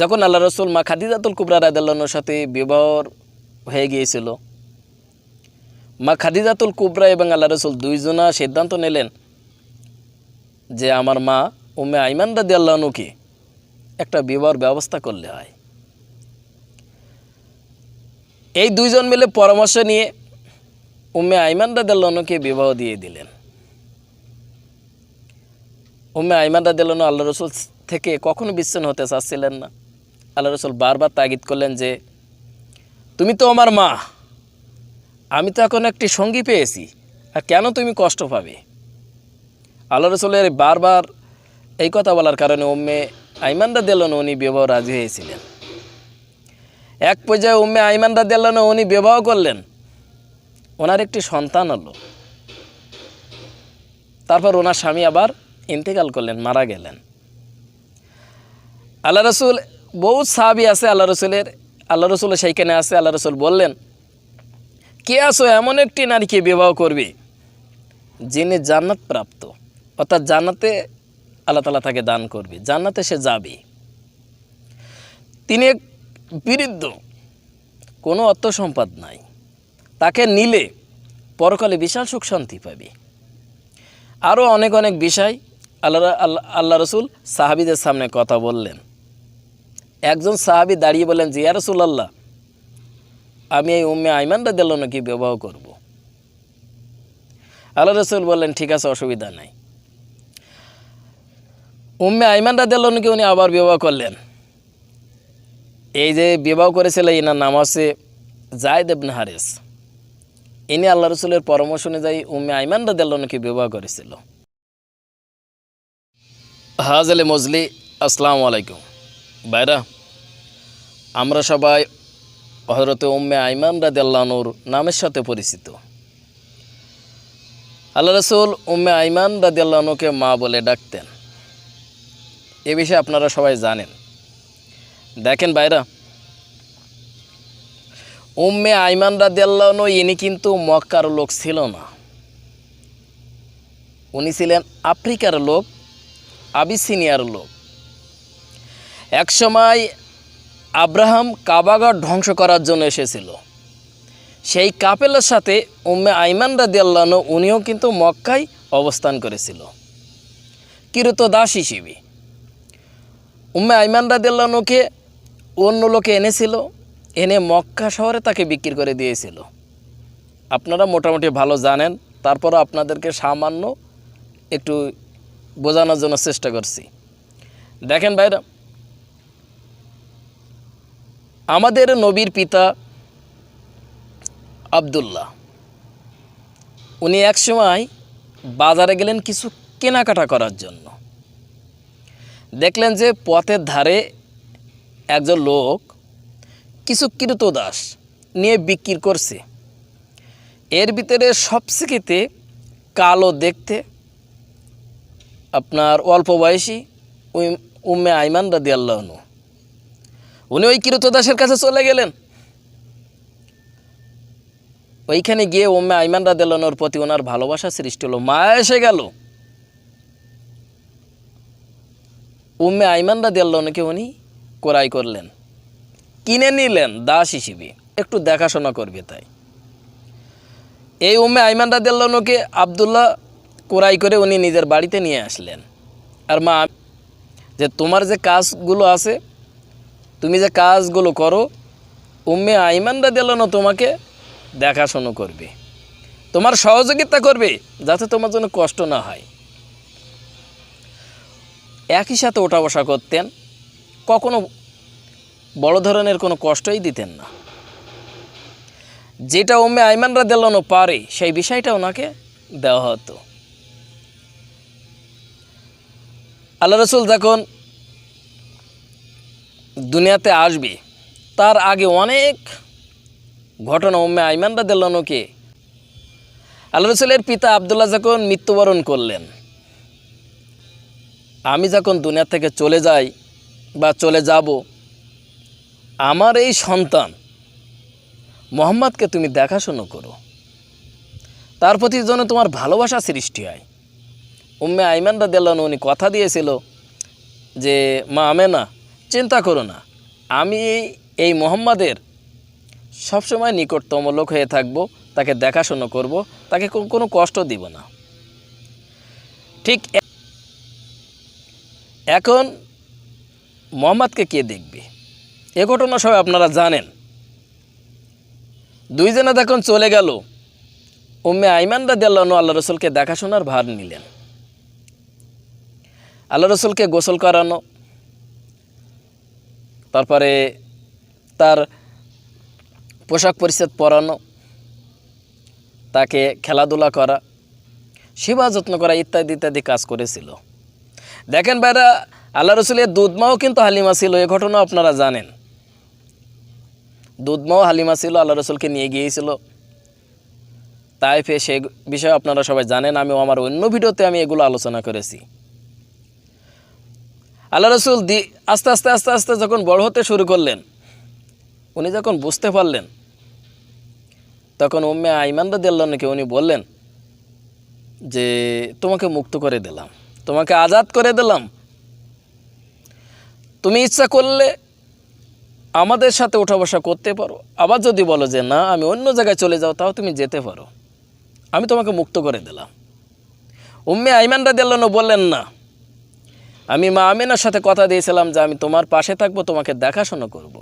যখন আল্লাহ রসুল মা খাদিজাতুল কুবরা রাদাল্লাহর সাথে বিবাহ হয়ে গিয়েছিল, মা খাদিজাতুল কুবরা এবং আল্লাহ রসুল দুইজনা সিদ্ধান্ত নিলেন যে আমার মা উম্মে আইমান রাদি আল্লাহনুকে একটা বিবাহর ব্যবস্থা করলে হয়। এই দুইজন মিলে পরামর্শ নিয়ে উম্মে আইমান রাদি আল্লাহনুকে বিবাহ দিয়ে দিলেন। উম্মে আইমান রাদি আল্লাহনু আল্লাহ রসুল থেকে কখনো বিচ্ছিন্ন হতে চাচ্ছিলেন না। আল্লাহ রসুল বারবার তাগিদ করলেন যে, তুমি তো আমার মা, আমি তো এখন একটি সঙ্গী পেয়েছি, আর কেন তুমি কষ্ট পাবে? আল্লাহ রসুলের বারবার এই কথা বলার কারণে উম্মে আইমানরা দিলেন উনি বিবাহ রাজি হয়েছিলেন। এক পর্যায়ে উম্মে আইমানরা দিলেন উনি বিবাহ করলেন। ওনার একটি সন্তান হলো। তারপর ওনার স্বামী আবার ইন্তেকাল করলেন, মারা গেলেন। আল্লাহ রসুল বহু সাহাবি আছে আল্লাহ রসুলের, আল্লাহ রসুল সেইখানে আছে, আল্লাহ রসুল বললেন, কে আসো এমন একটি নারীকে বিবাহ করবে যিনি জান্নাত প্রাপ্ত? অর্থাৎ জান্নাতে আল্লাহ তালা তাকে দান করবে, জান্নাতে সে যাবে। তিনি এক বিরুদ্ধ কোনো অর্থ সম্পদ নাই। তাকে নিলে পরকালে বিশাল সুখ শান্তি পাবে। আরও অনেক অনেক বিষয় আল্লাহ আল্লাহ রসুল সাহাবিদের সামনে কথা বললেন। একজন সাহাবি দাঁড়িয়ে বললেন যে ইয়ারসুল আল্লাহ আমি এই উম্মে আইমানটা দিল নাকি বিবাহ করব। আল্লাহ রসুল বললেন, ঠিক আছে, অসুবিধা নাই। উম্মে আইমানটা দিল নাকি উনি আবার বিবাহ করলেন? এই যে বিবাহ করেছিল ইনার নাম আছে জায়দ এবনে হারেস। ইনি আল্লাহ রসুলের পরামর্শ অনুযায়ী উম্মে আইমানটা দিল নাকি বিবাহ করেছিল। হাজ হাজলে মজলি আসসালামু আলাইকুম। বাইরা আমরা সবাই হজরতে উম্মে আইমান রাদিয়াল্লাহনুর নামের সাথে পরিচিত। আল্লাহ রসুল উম্মে আইমান রাদিয়াল্লাহনুকে মা বলে ডাকতেন। এ বিষয়ে আপনারা সবাই জানেন। দেখেন বাইরা উম্মে আইমান রাদিয়াল্লাহনু ইনি কিন্তু মক্কার লোক ছিল না। উনি ছিলেন আফ্রিকার লোক, আবিসিনিয়ার লোক। একসময় আব্রাহাম কাবাগর ধ্বংস করার জন্য এসেছিল। সেই কাপেলের সাথে উম্মে আইমান রাদিয়াল্লাহনু উনিও কিন্তু মক্কায় অবস্থান করেছিল। কিরত দাস হিসেবে? উম্মে আইমান রাদিয়াল্লাহনুকে অন্য লোকে এনেছিল, এনে মক্কা শহরে তাকে বিক্রি করে দিয়েছিল। আপনারা মোটামুটি ভালো জানেন তারপর আপনাদেরকে সামান্য একটু বোঝানোর জন্য চেষ্টা করছি। দেখেন ভাইরা আমাদের নবীর পিতা আবদুল্লাহ। উনি একসময় বাজারে গেলেন কিছু কেনাকাটা করার জন্য। দেখলেন যে পথের ধারে একজন লোক কিছু কীর্তদাস নিয়ে বিক্রি করছে। এর ভিতরে সবচেয়ে কালো দেখতে আপনার অল্প বয়সী উম্মে আইমান রাদি আল্লাহনু উনি ওই কিরতদাসের কাছে চলে গেলেন? ওইখানে গিয়ে ওম্মে আইমান রাদিয়াল্লাহর প্রতি ওনার ভালোবাসা সৃষ্টি হলো। মা এসে গেল। উম্মে আইমান রাদিয়াল্লাহকে উনি কোরাই করলেন। কিনে নিলেন দাস হিসেবে। একটু দেখাশোনা করবে তাই। এই উম্মে আইমান রাদিয়াল্লাহকে আবদুল্লাহ কোরাই করে উনি নিজের বাড়িতে নিয়ে আসলেন। আর মা, যে তোমার যে কাজগুলো আছে তুমি যে কাজগুলো করো, উম্মে আইমানরা দিল না তোমাকে দেখাশুনো করবে। তোমার সহযোগিতা করবে যাতে তোমার জন্য কষ্ট না হয়। একই সাথে ওঠা বসা করতেন, কখনো বড় ধরনের কোনো কষ্টই দিতেন না। যেটা উম্মে আইমানরা দেলানো পারে, সেই বিষয়টা ওনাকে দেওয়া হতো। আল্লাহ রসুল যখন দুনিয়াতে আসবে। তার আগে অনেক ঘটনা উম্মে আইমান রাদিয়াল্লাহুকে আল্লাহ রসুলের পিতা আবদুল্লাহ যখন মৃত্যুবরণ করলেন, আমি যখন দুনিয়া থেকে চলে যাই বা চলে যাব, আমার এই সন্তান মোহাম্মদকে তুমি দেখাশুনো করো। তার প্রতি যেন তোমার ভালোবাসা সৃষ্টি হয়। উম্মে আইমান রাদিয়াল্লাহু উনি কথা দিয়েছিল যে, মা আমেনা চিন্তা করো না। আমি এই মোহাম্মদের সবসময় নিকটতম লোক হয়ে থাকব, তাকে দেখাশোনা করব, তাকে কোনো কষ্ট দিব না। ঠিক এখন মোহাম্মদকে কে দেখবে? এ ঘটনা সবাই আপনারা জানেন। দুইজনে তখন চলে গেল, উম্মে আইমান রাদি আল্লাহ আল্লাহ রসুলকে দেখাশোনার ভার নিলেন। আল্লাহ রসুলকে গোসল করানো তারপরে তার পোশাক পরিচ্ছদ পরানো, তাকে খেলাধুলা করা, সেবা যত্ন করা ইত্যাদি ইত্যাদি কাজ করেছিল। দেখেন ভাইরা, আল্লাহ রসুলের দুধমাও কিন্তু হালিমা ছিল, এ ঘটনা আপনারা জানেন। দুধমাও হালিমা ছিল, আল্লাহ রসুলকে নিয়ে গিয়েছিল। তাইফে সে বিষয়ে আপনারা সবাই জানেন আমি আমার অন্য ভিডিওতে আমি এগুলো আলোচনা করেছি। আল্লাহ রসুল দি আস্তে আস্তে আস্তে আস্তে যখন বড় হতে শুরু করলেন, উনি যখন বুঝতে পারলেন, তখন উম্মে আইমান রাদিয়াল্লাহকে উনি বললেন যে, তোমাকে মুক্ত করে দিলাম, তোমাকে আজাদ করে দিলাম। তুমি ইচ্ছা করলে আমাদের সাথে ওঠা বসা করতে পারো। আবার যদি বলো যে, না, আমি অন্য জায়গায় চলে যাও, তাও তুমি যেতে পারো। আমি তোমাকে মুক্ত করে দিলাম। উম্মে আইমান রাদিয়াল্লাহু বললেন, না। আমি মা আমিনার সাথে কথা দিয়েছিলাম যে আমি তোমার পাশে থাকব, তোমাকে দেখাশোনা করব।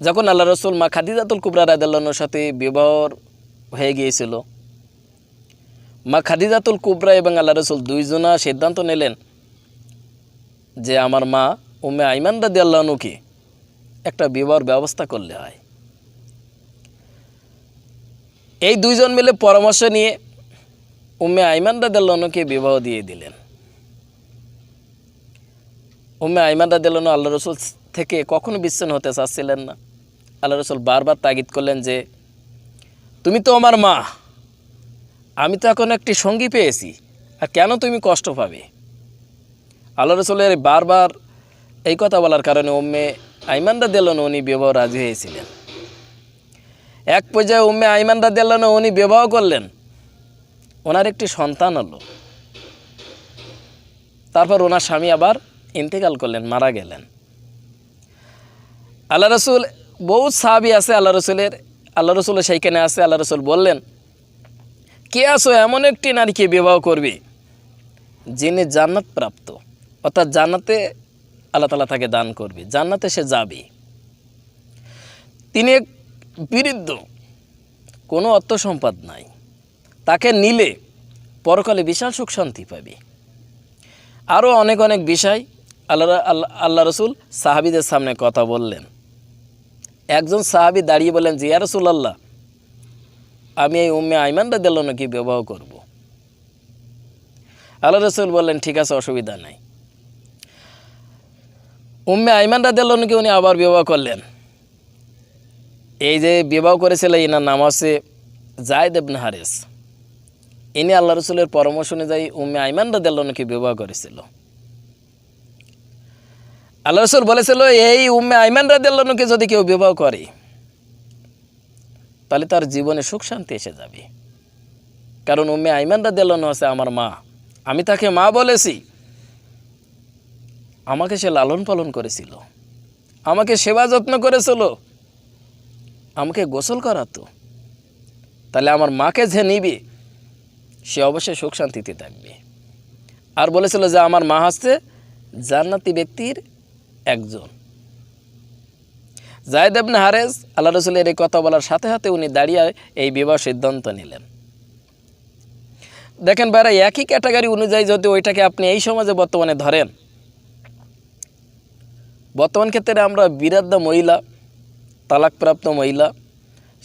যখন আল্লাহ রসুল মা খাদিজাতুল কুবরা রাদাল্লাহর সাথে বিবাহ হয়ে গিয়েছিল, মা খাদিজাতুল কুবরা এবং আল্লাহ রসুল দুইজনা সিদ্ধান্ত নিলেন যে আমার মা উমে আইমান রাদি আল্লাহনুকে একটা বিবাহর ব্যবস্থা করলে হয় এই দুইজন মিলে পরামর্শ নিয়ে উম্মে আইমান রাদিয়াল্লাহকে বিবাহ দিয়ে দিলেন? উম্মে আইমান রাদিয়াল্লাহু আল্লাহ রসুল থেকে কখনো বিচ্ছিন্ন হতে চাচ্ছিলেন না। আল্লাহ রসুল বারবার তাগিদ করলেন যে, তুমি তো আমার মা, আমি তো এখন একটি সঙ্গী পেয়েছি, আর কেন তুমি কষ্ট পাবে? আল্লাহ রসুলের বারবার এই কথা বলার কারণে উম্মে আইমান রাদিয়াল্লাহু উনি বিবাহ রাজি হয়েছিলেন। এক পর্যায়ে উম্মে আইমান রাদিয়াল্লাহু উনি বিবাহ করলেন। ওনার একটি সন্তান হলো। তারপর ওনার স্বামী আবার ইন্তেকাল করলেন, মারা গেলেন। আল্লাহ রসুল, বহুত সাহাবি আছে আল্লাহ রসুলের আল্লাহ রসুলের সেইখানে আছে, আল্লাহ রসুল বললেন, কে আসো এমন একটি নারীকে বিবাহ করবে, যিনি জান্নাত প্রাপ্ত। অর্থাৎ জান্নাতে আল্লাহ তালা তাকে দান করবে, জান্নাতে সে যাবে। তিনি বিরুদ্ধ কোনো অর্থ সম্পদ নাই। তাকে নিলে পরকালে বিশাল সুখ শান্তি পাবে। আরও অনেক অনেক বিষয় আল্লাহ আল্লাহ রসুল সাহাবিদের সামনে কথা বললেন। একজন সাহাবি দাঁড়িয়ে বললেন যে ইয়া রসুল্লাহ আমি এই উম্মে আইমান রাদিয়াল্লাহকে বিবাহ করব। আল্লাহ রসুল বললেন, ঠিক আছে, অসুবিধা নাই। উম্মে আইমান নাকি উনি আবার বিবাহ করলেন। এই যে বিবাহ করেছিল, ইনার নাম আছে জায়দ ইবনে হারিস। ইনি আল্লাহ রসুলের পরামর্শ অনুযায়ী উম্মে আইমান রাদিয়াল্লাহকে বিবাহ করেছিল। আল্লাহ রসুল বলেছিল, এই উম্মে আইমান রাদিয়াল্লাহকে যদি কেউ বিবাহ করে, তাহলে তার জীবনে সুখ শান্তি এসে যাবে। কারণ উম্মে আইমান রাদিয়াল্লাহ আছে আমার মা। আমি তাকে মা বলেছি, আমাকে সে লালন পালন করেছিল, আমাকে সেবা যত্ন করেছিল, আমাকে গোসল করাতো। তাহলে আমার মাকে যে নিবে সে অবশ্যই সুখ শান্তিতে থাকবে। আর বলেছিল যে আমার মা হচ্ছে জান্নাতি ব্যক্তির একজন। জায়দ ইবনে হারেস, আল্লাহ রসুলের এই কথা বলার সাথে সাথে উনি দাঁড়িয়ে এই বিবাহ সিদ্ধান্ত নিলেন। দেখেন বাইরে একই ক্যাটাগরি অনুযায়ী যদি ওইটাকে আপনি এই সমাজে বর্তমানে ধরেন, বর্তমান ক্ষেত্রে আমরা বিরাদ্দা মহিলা, তালাকপ্রাপ্ত মহিলা,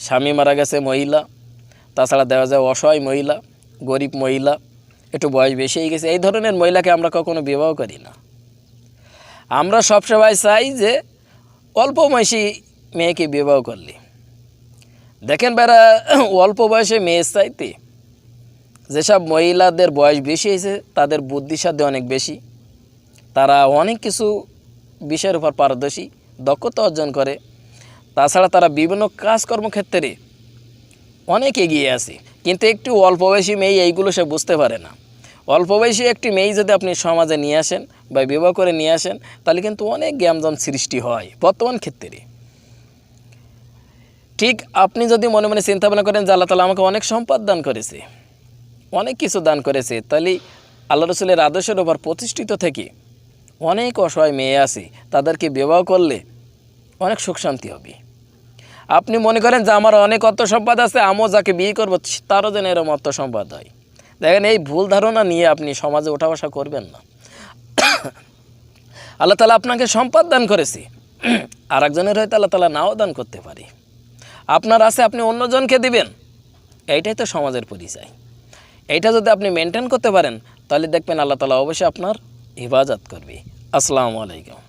স্বামী মারা গেছে মহিলা, তাছাড়া দেওয়া যায় অসহায় মহিলা গরিব মহিলা, একটু বয়স বেশি হয়ে গেছে, এই ধরনের মহিলাকে আমরা কখনো বিবাহ করি না। আমরা সবসময় চাই যে অল্প বয়সী মেয়েকে বিবাহ করলে। দেখেন বেড়া, অল্প বয়সে মেয়ে চাইতে যেসব মহিলাদের বয়স বেশি হয়েছে, তাদের বুদ্ধিসাধ্য অনেক বেশি। তারা অনেক কিছু বিষয়ের উপর পারদর্শী, দক্ষতা অর্জন করে। তাছাড়া তারা বিভিন্ন কাজকর্মক্ষেত্রে অনেক এগিয়ে আছে, কিন্তু একটু অল্প বয়সী মেয়ে এইগুলো সে বুঝতে পারে না। অল্প বয়সী একটি মেয়ে যদি আপনি সমাজে নিয়ে আসেন বা বিবাহ করে নিয়ে আসেন, তাহলে কিন্তু অনেক জ্ঞানজন সৃষ্টি হয় বর্তমান ক্ষেত্রে। ঠিক আপনি যদি মনে মনে চিন্তা ভাবনা করেন যে আল্লাহ তালা আমাকে অনেক সম্পদ দান করেছে, অনেক কিছু দান করেছে, তাহলে আল্লাহ রসুলের আদর্শের ওপর প্রতিষ্ঠিত থেকে অনেক অসহায় মেয়ে আছে, তাদেরকে বিবাহ করলে অনেক সুখ শান্তি হবে। আপনি মনে করেন যে আমার অনেক অর্থ সম্পদ আছে, আমিও যাকে বিয়ে করব, তারও যেন এরম অর্থ সম্পদ হয়। দেখেন, এই ভুল ধারণা নিয়ে আপনি সমাজে ওঠা বসা করবেন না। আল্লাহ তালা আপনাকে সম্পদ দান করেছি। আর একজনের হয়তো আল্লাহ তালা নাও দান করতে পারি। আপনার আছে, আপনি অন্যজনকে দিবেন। এইটাই তো সমাজের পরিচয়। এইটা যদি আপনি মেনটেন করতে পারেন, তাহলে দেখবেন আল্লাহ তালা অবশ্যই আপনার হেফাজত করবে। আসসালামু আলাইকুম।